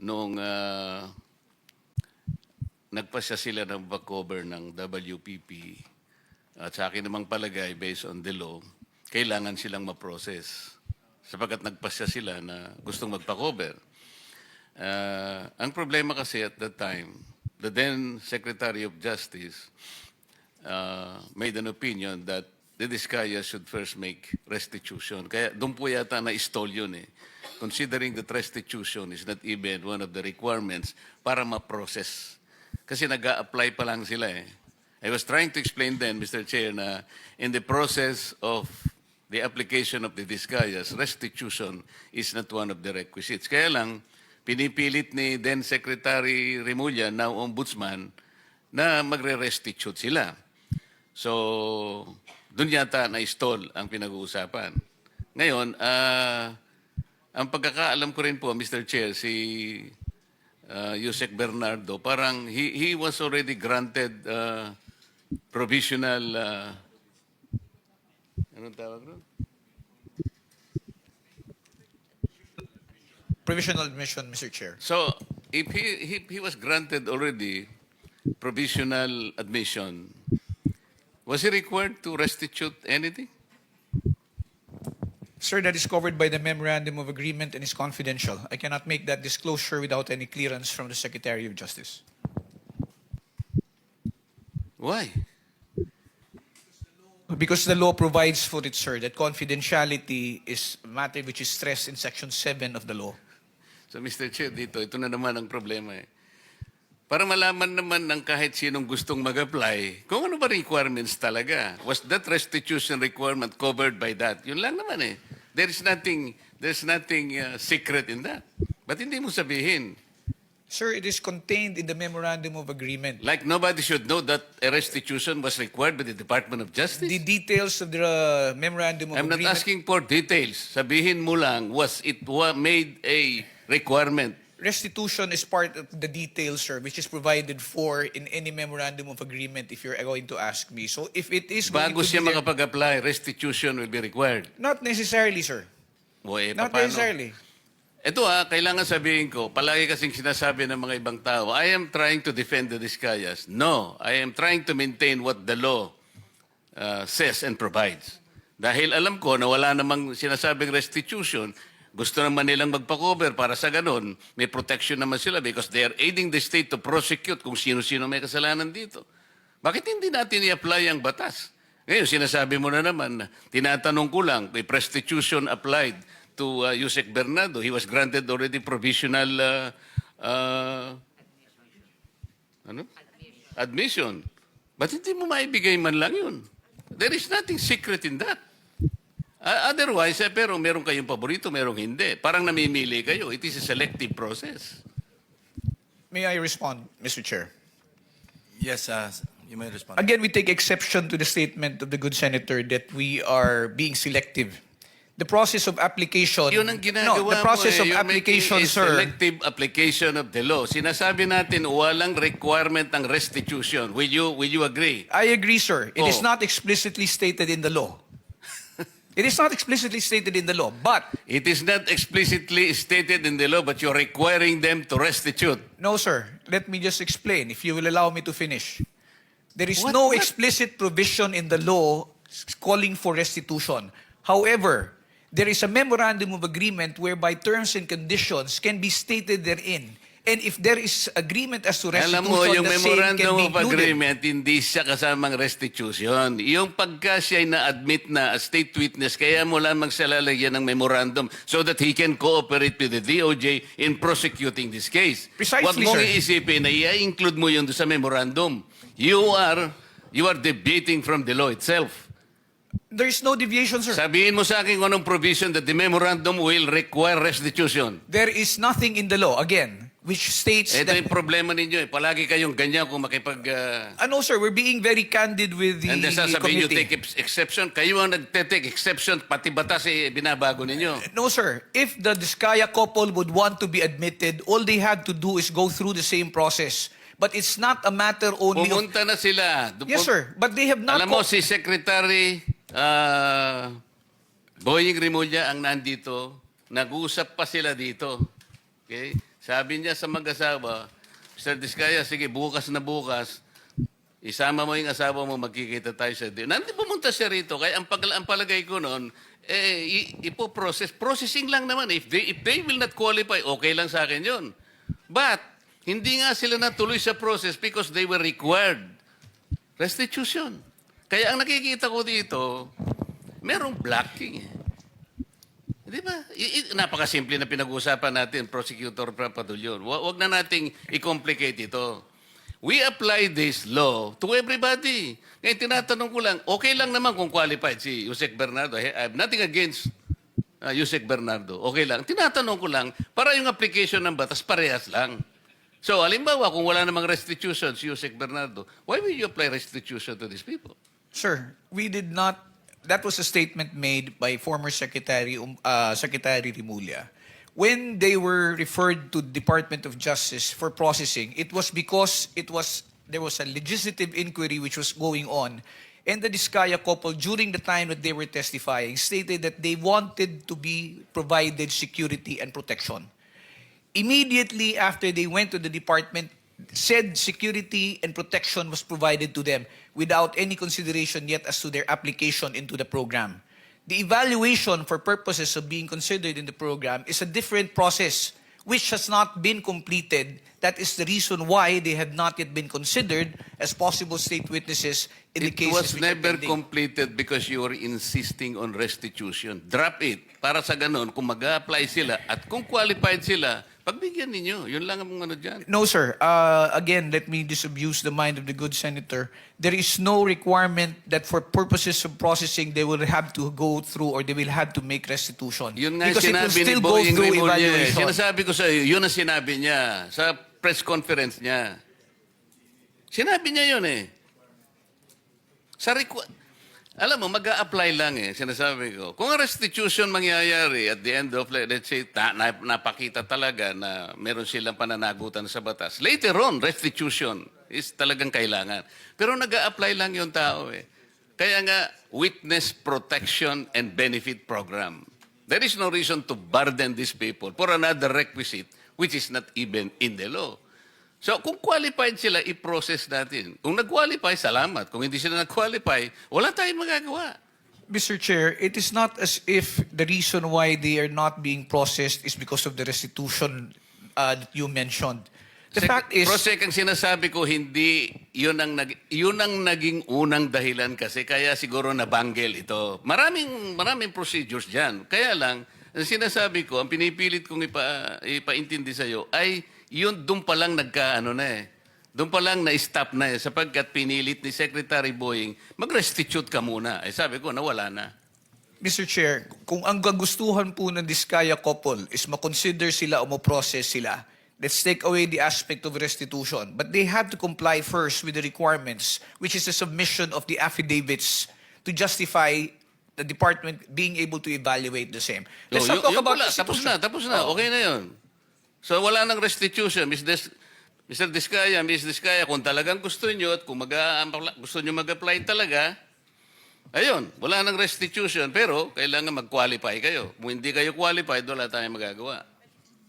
nung ah, nagpasya sila ng back-cover ng WPP at sa akin namang palagay based on the law, kailangan silang ma-process sapagkat nagpasya sila na gustong magpa-cover. Ah, ang problema kasi at that time, the then Secretary of Justice uh, made an opinion that the Discaya should first make restitution. Kaya doon po yata na-stall yun eh. Considering that restitution is not even one of the requirements para ma-process. Kasi nag apply pa lang sila eh. I was trying to explain then, Mr. Chair, na in the process of the application of the Discayas, restitution is not one of the requisites. Kaya lang, pinipilit ni then Secretary Remulla, now Ombudsman, na magre-restitute sila. So, doon yata na-stall ang pinag-uusapan. Ngayon, ah, ang pagkakaalam ko rin po, Mr. Chair, si uh, Yusek Bernardo, parang he, he was already granted uh, provisional, uh, anong tawag ron? Provisional admission, Mr. Chair. So, if he, he, he was granted already provisional admission, was he required to restitute anything? Sir, that is covered by the memorandum of agreement and is confidential. I cannot make that disclosure without any clearance from the Secretary of Justice. Why? Because the law provides for it, sir, that confidentiality is a matter which is stressed in Section 7 of the law. So, Mr. Chair, dito, ito na naman ang problema eh. Para malaman naman ng kahit sinong gustong mag-apply, kung ano ba requirements talaga. Was that restitution requirement covered by that? Yun lang naman eh. There is nothing, there's nothing uh, secret in that. Ba't hindi mo sabihin? Sir, it is contained in the memorandum of agreement. Like nobody should know that a restitution was required by the Department of Justice? The details of the uh, memorandum of I'm not agreement. asking for details. Sabihin mo lang, was it wa- made a requirement? Restitution is part of the details, sir, which is provided for in any memorandum of agreement if you're going to ask me. So if it is Bago siya there- makapag-apply, restitution will be required. Not necessarily, sir. O, eh, Not paano? necessarily. Ito ah, kailangan sabihin ko, palagi kasing sinasabi ng mga ibang tao, I am trying to defend the Discayas. No, I am trying to maintain what the law uh, says and provides. Dahil alam ko na wala namang sinasabing restitution, gusto naman nilang magpa-cover para sa ganun, may protection naman sila because they are aiding the state to prosecute kung sino-sino may kasalanan dito. Bakit hindi natin i-apply ang batas? Ngayon, sinasabi mo na naman, na tinatanong ko lang, if restitution applied to uh, Yusek Bernardo, he was granted already provisional uh, uh, ano? admission. Ba't hindi mo maibigay man lang yun? There is nothing secret in that. Uh, otherwise, eh, pero meron kayong paborito, merong hindi. Parang namimili kayo. It is a selective process. May I respond, Mr. Chair? Yes, uh, you may respond. Again, we take exception to the statement of the good senator that we are being selective. The process of application. Yun ang ginagawa no, the process mo eh. of You're application, a sir. selective application of the law. Sinasabi natin, walang requirement ng restitution. Will you, will you agree? I agree, sir. It is Oh. not explicitly stated in the law. It is not explicitly stated in the law, but It is not explicitly stated in the law, but you're requiring them to restitute. no, sir. Let me just explain, if you will allow me to finish. There is What- no what? explicit provision in the law calling for restitution. However, there is a memorandum of agreement whereby terms and conditions can be stated therein. And if there is agreement as to restitution, Alam mo, yung the same can memorandum be of included. agreement, hindi siya kasamang restitution. Yung pagka siya ay na-admit na as state witness, kaya mo lamang siya lalagyan ng memorandum so that he can cooperate with the DOJ in prosecuting this case. Precisely, Huwag mong sir. iisipin na i-include mo yun doon sa memorandum. You are, you are debating from the law itself. There is no deviation, sir. Sabihin mo sa akin kung anong provision that the memorandum will require restitution. There is nothing in the law, again, which states Ito that... yung problema ninyo eh. Palagi kayong ganyan kung makipag... uh, Ano, sir, we're being very candid with the And then sasabihin nyo, take ex- exception. Kayo ang nagte-take exception, pati batas eh, binabago ninyo. No, sir. If the Diskaya couple would want to be admitted, all they had to do is go through the same process. But it's not a matter only of... Pumunta na sila. Yes, sir. But they have not... Alam mo, si Secretary uh, Boying Rimulya ang nandito. Nag-usap pa sila dito. Okay? Sabi niya sa mag-asawa, Mr. Diskaya, sige, bukas na bukas, isama mo yung asawa mo, magkikita tayo sa dinner. Nandi pumunta siya rito. Kaya ang, pag, ang palagay ko noon, eh, ipo-process. Processing lang naman. If they, if they will not qualify, okay lang sa akin yun. But, hindi nga sila natuloy sa process because they were required restitution. Kaya ang nakikita ko dito, merong blocking eh. Di ba? I- i- napakasimple na pinag-uusapan natin, Prosecutor Papadulyon. Wa- Huwag na nating i-complicate ito. We apply this law to everybody. Ngayon, tinatanong ko lang, okay lang naman kung qualified si Yusek Bernardo. I have nothing against uh, Yusek Bernardo. Okay lang. Tinatanong ko lang, para yung application ng batas, parehas lang. So, alimbawa, kung wala namang restitution si Yusek Bernardo, why will you apply restitution to these people? Sir, we did not. That was a statement made by former Secretary um, uh, Secretary Rimulya. When they were referred to Department of Justice for processing, it was because it was there was a legislative inquiry which was going on, and the Diskaya couple during the time that they were testifying stated that they wanted to be provided security and protection. Immediately after they went to the department, said security and protection was provided to them without any consideration yet as to their application into the program. The evaluation for purposes of being considered in the program is a different process which has not been completed. That is the reason why they have not yet been considered as possible state witnesses in the It cases was which are never pending. completed because you were insisting on restitution. Drop it. Para sa ganun, kung mag apply sila at kung qualified sila, pagbigyan ninyo. Yun lang ang ano dyan. No, sir. Uh, again, let me disabuse the mind of the good senator. There is no requirement that for purposes of processing, they will have to go through or they will have to make restitution. Yun nga because it will still go through eh. evaluation. Sinasabi ko sa iyo, yun ang sinabi niya sa press conference niya. Sinabi niya yun eh. Sa requ- alam mo, mag apply lang eh, sinasabi ko. Kung restitution mangyayari at the end of, let's say, ta- na- napakita talaga na meron silang pananagutan sa batas. Later on, restitution is talagang kailangan. Pero nag apply lang yung tao eh. Kaya nga, Witness Protection and Benefit Program. There is no reason to burden these people for another requisite which is not even in the law. So kung qualified sila, i-process natin. Kung nag-qualify, salamat. Kung hindi sila nag-qualify, wala tayong magagawa. Mr. Chair, it is not as if the reason why they are not being processed is because of the restitution uh, that you mentioned. The Sec- fact is, Prosec, ang sinasabi ko, hindi, yun ang, nag, yun ang naging unang dahilan kasi kaya siguro nabanggel ito. Maraming, maraming procedures dyan. Kaya lang, ang sinasabi ko, ang pinipilit kong ipa, ipaintindi sa'yo ay yun doon pa lang nagka, ano na eh. Doon pa lang na-stop na eh, sapagkat pinilit ni Secretary Boying, mag-restitute ka muna. Eh sabi ko, nawala na. Mr. Chair, kung ang gagustuhan po ng Diskaya couple is makonsider sila o mo-process sila, let's take away the aspect of restitution. But they have to comply first with the requirements, which is the submission of the affidavits to justify the department being able to evaluate the same. Let's not talk about pala, tapos na, tapos na. Okay na yun. So wala nang restitution. Ms. Des, Mr. Diskaya, Ms. Diskaya, kung talagang gusto nyo at kung mag gusto nyo mag-apply talaga, ayun, wala nang restitution. Pero kailangan mag-qualify kayo. Kung hindi kayo qualified, wala tayong magagawa.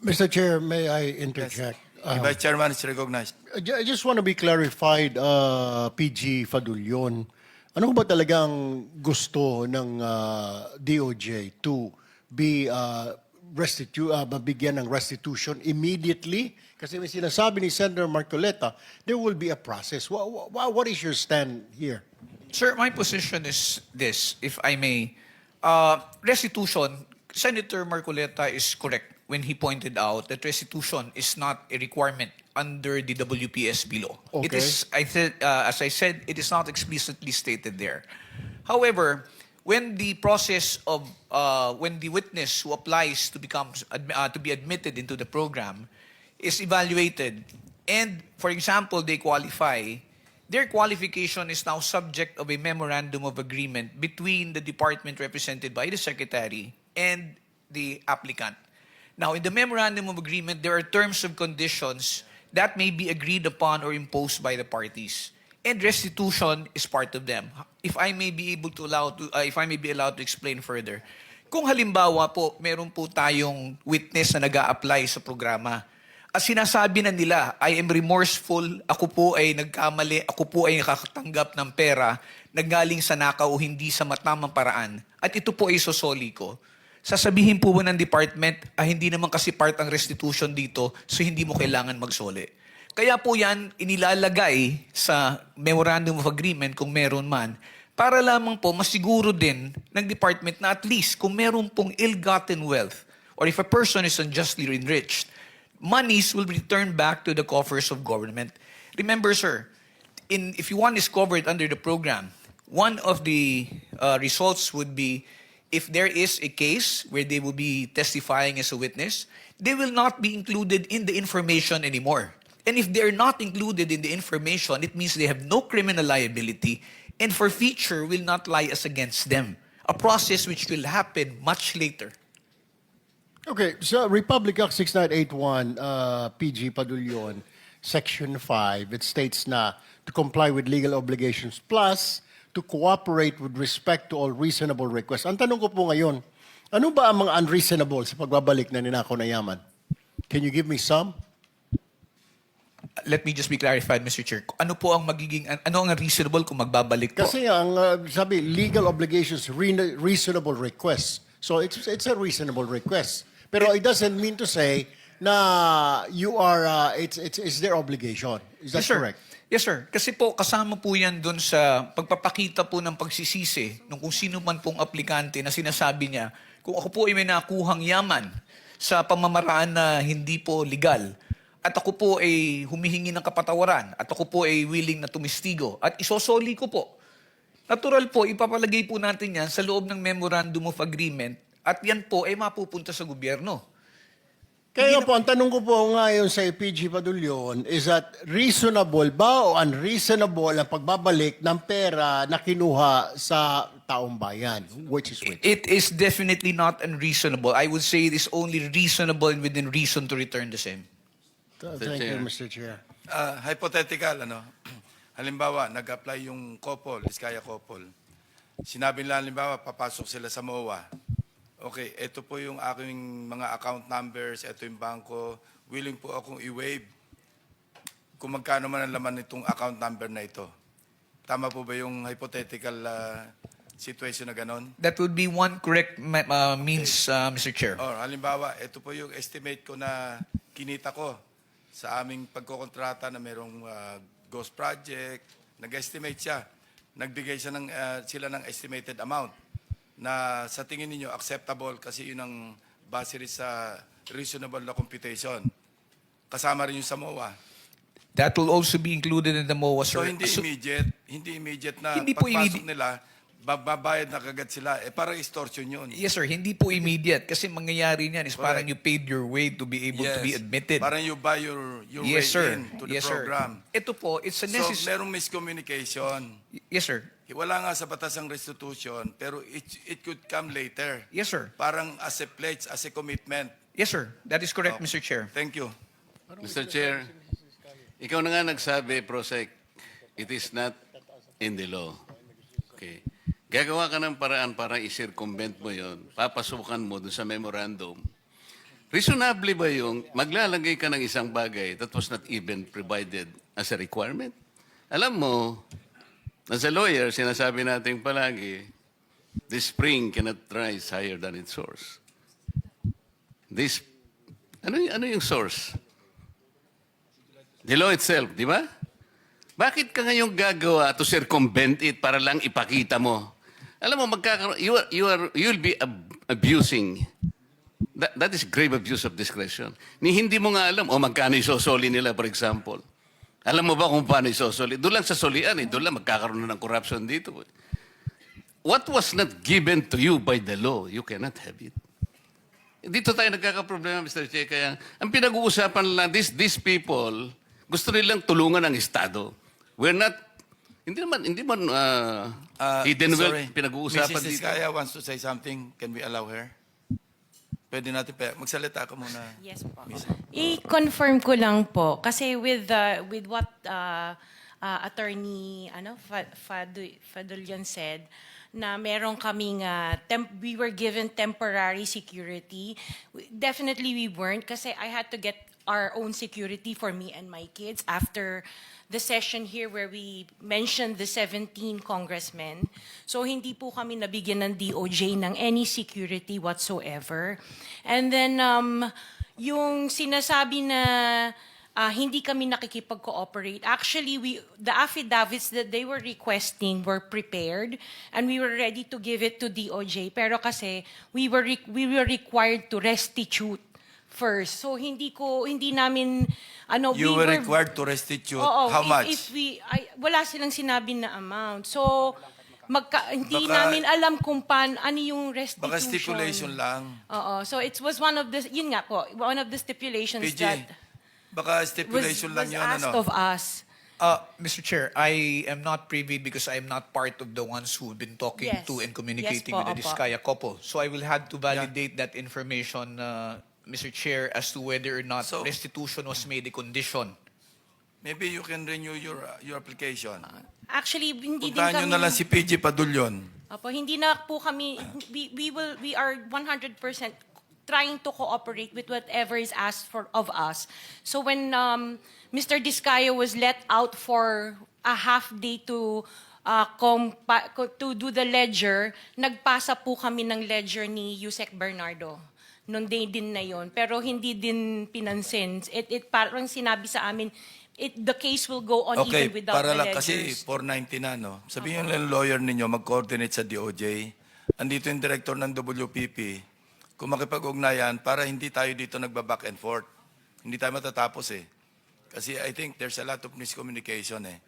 Mr. Chair, may I interject? The Vice Chairman is recognized. I ju- I just want to be clarified, uh, PG Fadulyon. Ano ba talagang gusto ng uh, DOJ to be uh, restitu uh, mabigyan ng restitution immediately? Kasi may sinasabi ni Senator Marcoleta, there will be a process. What, what, what is your stand here? Sir, my position is this, if I may. Uh, restitution, Senator Marcoleta is correct when he pointed out that restitution is not a requirement under the WPSB law. It Okay. is, I said, uh, as I said, it is not explicitly stated there. However, when the process of uh, when the witness who applies to become admi- uh, to be admitted into the program is evaluated, and for example they qualify, their qualification is now subject of a memorandum of agreement between the department represented by the secretary and the applicant. Now, in the memorandum of agreement, there are terms and conditions that may be agreed upon or imposed by the parties. And restitution is part of them. If I may be able to allow to, uh, if I may be allowed to explain further. Kung halimbawa po, meron po tayong witness na nag apply sa programa at sinasabi na nila, I am remorseful, ako po ay nagkamali, ako po ay nakakatanggap ng pera na galing sa nakaw o hindi sa matamang paraan, at ito po ay sosoli ko, sasabihin po ba ng department, ah, hindi naman kasi part ang restitution dito, so hindi mo kailangan magsoli. Kaya po yan inilalagay sa Memorandum of Agreement kung meron man, para lamang po masiguro din ng department na at least kung meron pong ill-gotten wealth, or if a person is unjustly enriched, monies will be returned back to the coffers of government. Remember, sir, in, if one is covered under the program, one of the uh, results would be if there is a case where they will be testifying as a witness, they will not be included in the information anymore. And if they're not included in the information, it means they have no criminal liability and forfeiture will not lie as against them. A process which will happen much later. Okay, so Republic Act 6981, uh, PG Padulyon, Section 5, it states na to comply with legal obligations plus to cooperate with respect to all reasonable requests. Ang tanong ko po ngayon, ano ba ang mga unreasonable sa pagbabalik na ninakaw na yaman? Can you give me some? Let me just be clarified, Mr. Chair. Ano po ang magiging, an- ano ang reasonable kung magbabalik po? Kasi ang uh, sabi, legal obligations, re- reasonable requests. So it's, it's a reasonable request. Pero it doesn't mean to say na you are, uh, it's, it's, it's their obligation. Is that yes, sir. Yes, sir. Kasi po, kasama po yan dun sa pagpapakita po ng pagsisisi ng kung sino man pong aplikante na sinasabi niya, kung ako po ay may nakuhang yaman sa pamamaraan na hindi po legal, at ako po ay humihingi ng kapatawaran, at ako po ay willing na tumistigo, at isosoli ko po. Natural po, ipapalagay po natin yan sa loob ng Memorandum of Agreement, at yan po ay mapupunta sa gobyerno. Kaya po, ang tanong ko po ngayon sa PG Padulyon is that reasonable ba o unreasonable ang pagbabalik ng pera na kinuha sa taong bayan? Which is which? It is definitely not unreasonable. I would say it is only reasonable and within reason to return the same. Thank you, Mr. Chair. Ah, hypothetical, ano? Halimbawa, nag-apply yung couple, Iskaya couple. Sinabi nila, halimbawa, papasok sila sa MOA. Okay, ito po yung aking mga account numbers, ito yung bangko. Willing po akong i-waive kung magkano man ang laman nitong account number na ito. Tama po ba yung hypothetical ah, situation na ganon? That would be one correct ma- uh, means, uh, Mr. Chair. Or halimbawa, ito po yung estimate ko na kinita ko sa aming pagkokontrata na merong ah, ghost project. Nag-estimate siya. Nagbigay siya ng, ah, sila ng estimated amount na sa tingin ninyo acceptable kasi yun ang base rin sa reasonable na computation. Kasama rin yung sa MOA. That will also be included in the MOA, So sir. hindi So- immediate, hindi immediate na Hindi po pagpasok immediate. nila, babayad na kagad sila. Eh parang extortion yun. yes, sir. Hindi po immediate. Kasi mangyayari niyan is parang you paid your way to be able to be admitted. Parang you buy your, your way yes, sir. in to the yes, program. sir. Ito po, it's a So, necessary... merong miscommunication. yes, sir. Wala nga sa batas ang restitution, pero it, it could come later. Yes, sir. Parang as a pledge, as a commitment. Yes, sir. That is correct, Oh. Mr. Chair. Thank you. Mr. Chair, ikaw na nga nagsabi, Prosec, it is not in the law. Okay. Gagawa ka ng paraan para i-circumvent mo yon, papasukan mo dun sa memorandum. Reasonably ba yung maglalagay ka ng isang bagay that was not even provided as a requirement? Alam mo, as a lawyer, sinasabi natin palagi, the spring cannot rise higher than its source. This, ano, ano yung source? The law itself, di ba? Bakit ka ngayon gagawa to circumvent it para lang ipakita mo? Alam mo, magkakaroon, you are, you are, you'll be ab- abusing. That, that is grave abuse of discretion. Ni hindi mo nga alam, o magkano isosoli nila, for example. Alam mo ba kung paano isosoli? Doon lang sa solian, eh. doon lang magkakaroon na ng corruption dito. eh. What was not given to you by the law, you cannot have it. Dito tayo nagkakaproblema, Mr. Che. Kaya ang pinag-uusapan lang, these, these people, gusto nilang tulungan ng Estado. We're not, hindi naman, hindi man uh, Uh, hidden sorry. wealth pinag-uusapan Mrs. dito. Iskaya wants to say something. Can we allow her? Pwede natin, pa- magsalita ka muna. Yes po. I-confirm ko lang po kasi with the with what uh, uh, attorney ano Fa- Fadu- Fadulian said na meron kaming uh, temp- we were given temporary security. Definitely we weren't kasi I had to get our own security for me and my kids after the session here where we mentioned the 17 congressmen. So hindi po kami nabigyan ng DOJ ng any security whatsoever. And then um, yung sinasabi na ah, hindi kami nakikipag-cooperate. Actually, we the affidavits that they were requesting were prepared and we were ready to give it to DOJ. Pero kasi we were re- we were required to restitute first. So hindi ko hindi namin ano You we were required to restitute. Oo, How if- much? If we ay, wala silang sinabi na amount. So magka, hindi Baka- namin alam kung paano ano yung restitution. Baka stipulation lang. Oo, so it was one of the yun nga po, one of the stipulations PG, that baka was, stipulation lang was yun, asked ano? of us. Uh, Mr. Chair, I am not privy because I am not part of the ones who've been talking Yes. to and communicating Yes po, with the opo. Diskaya couple. So I will have to validate that information, uh, Mr. Chair, as to whether or not So- restitution was made a condition. Maybe you can renew your uh, your application. Actually, hindi din Puntahan nyo kami na lang si PG Padulyon. Apo, hindi na po kami we, we will we are 100% trying to cooperate with whatever is asked for of us. So when um, Mr. Discayo was let out for a half day to uh, compa- co- to do the ledger, nagpasa po kami ng ledger ni Yusek Bernardo. Noong day din na yon, pero hindi din pinansin. It, it parang sinabi sa amin, it, the case will go on Okay, even without para the lang kasi ledgers. 490 na, no? Sabihin nyo lang lawyer ninyo, mag-coordinate sa DOJ. Andito yung director ng WPP. Kung makipag-ugnayan, para hindi tayo dito nagba-back and forth. Hindi tayo matatapos eh. Kasi I think there's a lot of miscommunication eh.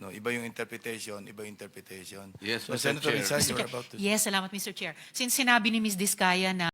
No, iba yung interpretation, iba yung interpretation. Yes, so, Mr. Senator Chair. You're Chair. about to... Yes, salamat Mr. Chair. Since sinabi ni Ms. Diskaya na